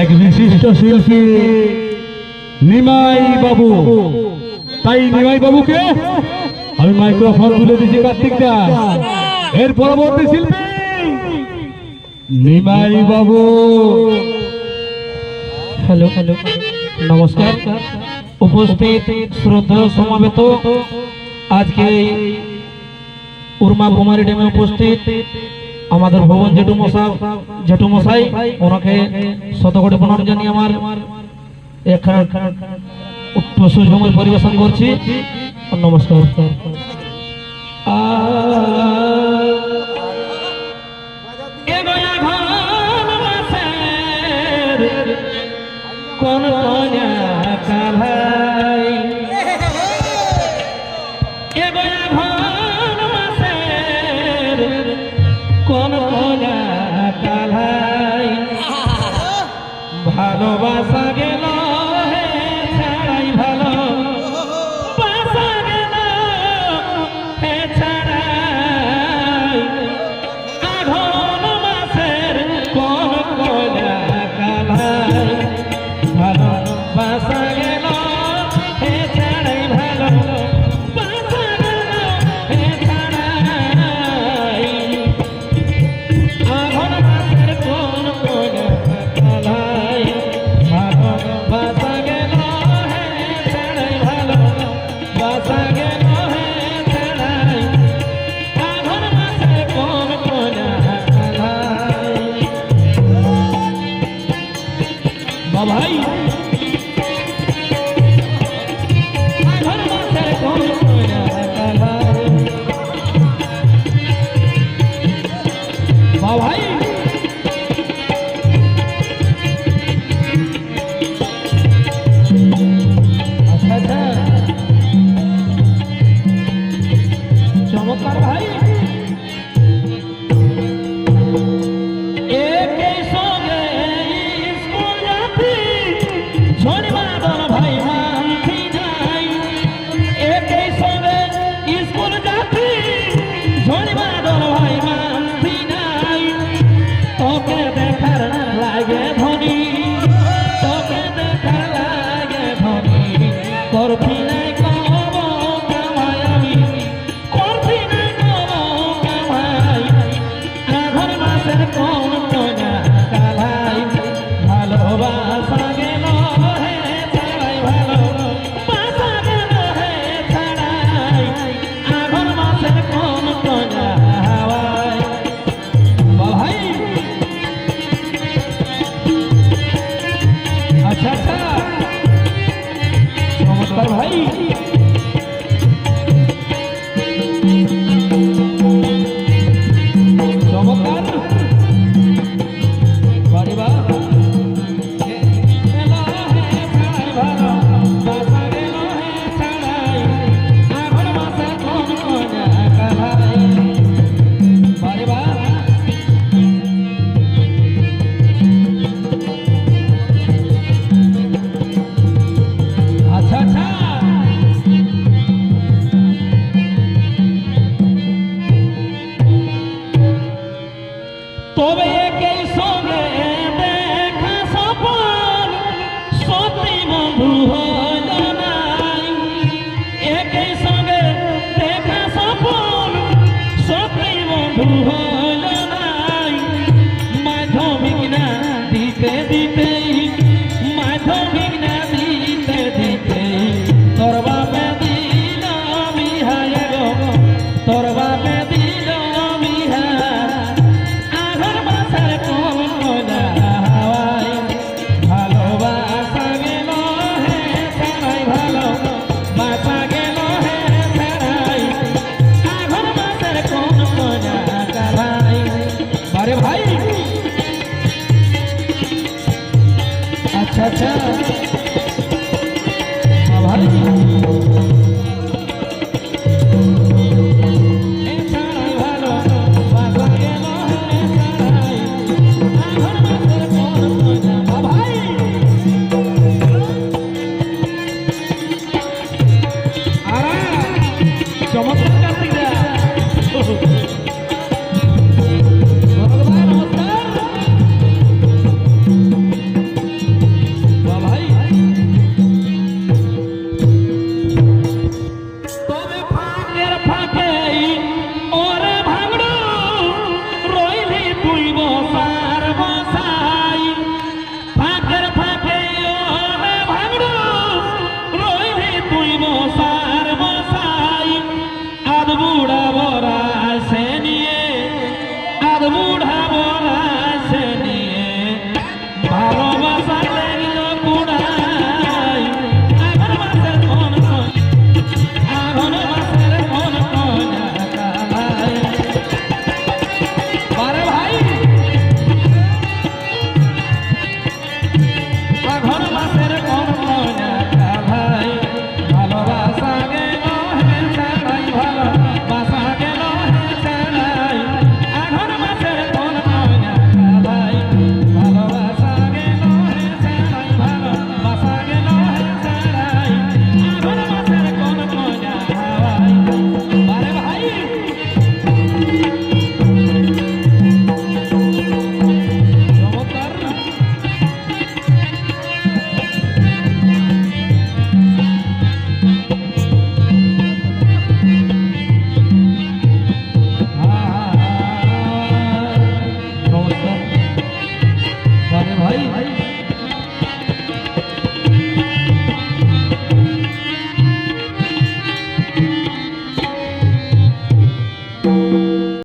এক বিশিষ্ট শিল্পী নিমাই বাবু তাই নিমাই বাবুকে আমি মাইক্রোফোন তুলে দিচ্ছি কার্তিক দাস এর পরবর্তী শিল্পী নিমাই বাবু হ্যালো হ্যালো। নমস্কার। উপস্থিত শ্রদ্ধা সমাবেত। আজকে উর্মা কুমারী ডেমে উপস্থিত আমাদের ভবন জেঠু মশাই জেঠু মশাই, ওনাকে শতকটি প্রণাম জানিয়ে আমার এখানে উত্তর সুসময় পরিবেশন করছি। নমস্কার। 让他拍一拍 time.